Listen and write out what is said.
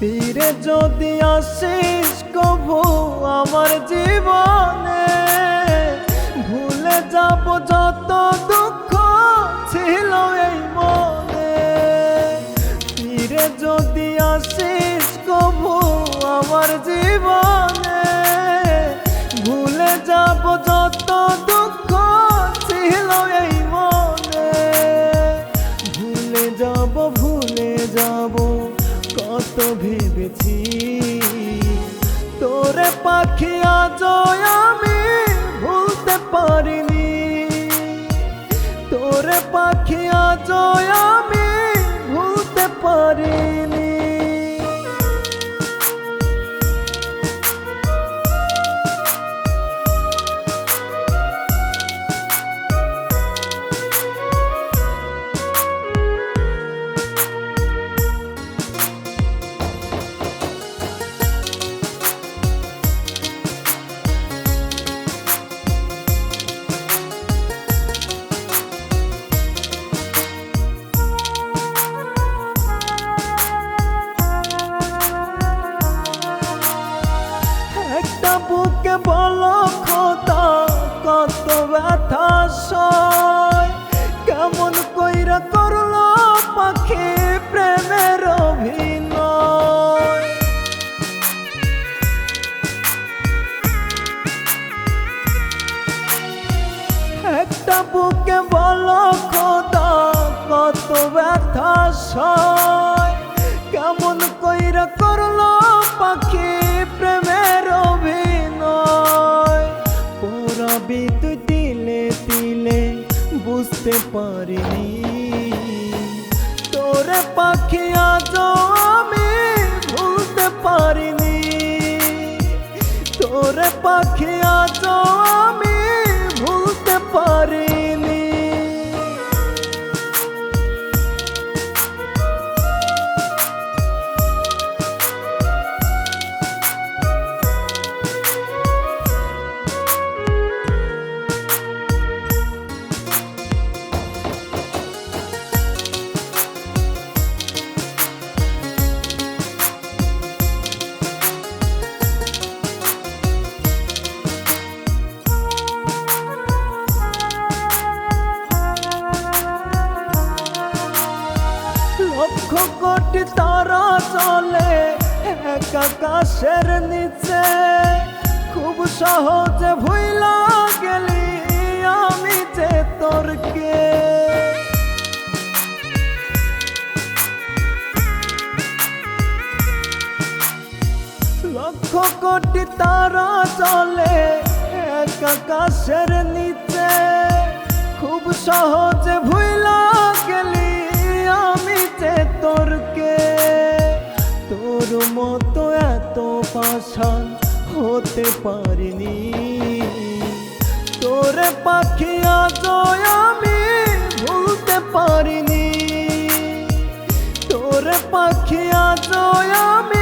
ফিরে যদি আসিস কবু আমার জীবনে, ভুলে যাব যত দুঃখ ছিল এই মনে। ফিরে যদি আসিস কবু আমার জীবনে, ভুলে যাব যত কত ভেবেছি। তোরে পাখি আজ আমি ভুলতে পারিনি পারিনি তোরে পাখি আজ আমি ভুলতে পারিনি। তোরে পাখি আজ লক্ষ কোটি তারা চলে, এক আকাশের নিচে। খুব সহজে ভুইলা গেলি আমি যে তোরকে লক্ষ কোটি তারা চলে, এক আকাশের নিচে। খুব সহজে ভুইলা গেলি আমি যে তোরকে তোর মতো এত পাশান হতে পারিনি। তোর পাখি আজ আমি ভুলতে পারিনি। তোর পাখি আজ আমি